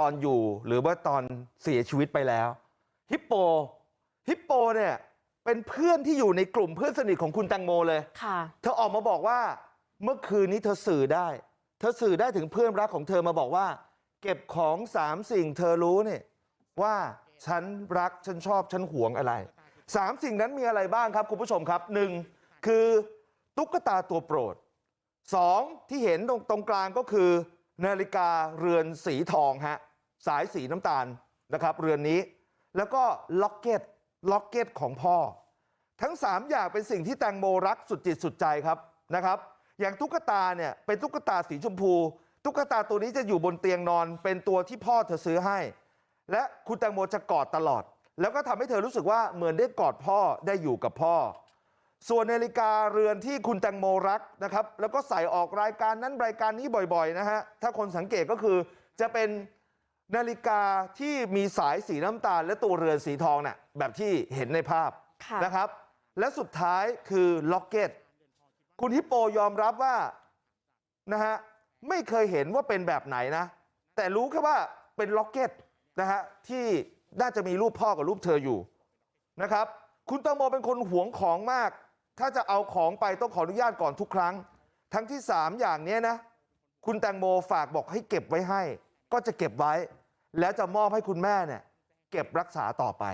ตอนอยู่หรือว่าตอนเสียชีวิตไปแล้วฮิปโปฮิปโปเนี่ยเป็นเพื่อนที่อยู่ในกลุ่มเพื่อนสนิทของคุณแตงโมเลยค่ะเธอออกมาบอกว่าเมื่อคืนนี้เธอสื่อได้เธอสื่อได้ถึงเพื่อนรักของเธอมาบอกว่า เก็บของสามสิ่งเธอรู้เนี่ยว่าฉันรักฉันชอบฉันหวงอะไรสามสิ่งนั้นมีอะไรบ้างครับคุณผู้ชมครับหนึ่งคือตุ๊กตาตัวโปรดสองที่เห็นตรงตรงกลางก็คือนาฬิกาเรือนสีทองฮะ สายสีน้ำตาลนะครับเรือนนี้แล้วก็ล็อกเก็ตล็อกเก็ตของพ่อทั้ง3อย่างเป็นสิ่งที่แตงโมรักสุดจิตสุดใจครับนะครับอย่างตุ๊กตาเนี่ยเป็นตุ๊กตาสีชมพูตุ๊กตาตัวนี้จะอยู่บนเตียงนอนเป็นตัวที่พ่อเธอซื้อให้และคุณแตงโมจะกอดตลอดแล้วก็ทำให้เธอรู้สึกว่าเหมือนได้กอดพ่อได้อยู่กับพ่อส่วนนาฬิกาเรือนที่คุณแตงโมรักนะครับแล้วก็ใส่ออกรายการนั้นรายการนี้บ่อยๆนะฮะถ้าคนสังเกตก็คือจะเป็น นาฬิกาที่มีสายสีน้ำตาลและตัวเรือนสีทองน่ะแบบที่เห็นในภาพค่ะนะครับและสุดท้ายคือล็อกเก็ตคุณฮิปโปยอมรับว่านะฮะไม่เคยเห็นว่าเป็นแบบไหนนะแต่รู้แค่ว่าเป็นล็อกเก็ตนะฮะที่น่าจะมีรูปพ่อกับรูปเธออยู่นะครับคุณตังโมเป็นคนหวงของมาก ถ้าจะเอาของไปต้องขออนุญาตก่อนทุกครั้ง ทั้งที่สามอย่างเนี้ยนะ คุณแตงโมฝากบอกให้เก็บไว้ให้ ก็จะเก็บไว้ แล้วจะมอบให้คุณแม่เนี่ยเก็บรักษาต่อไป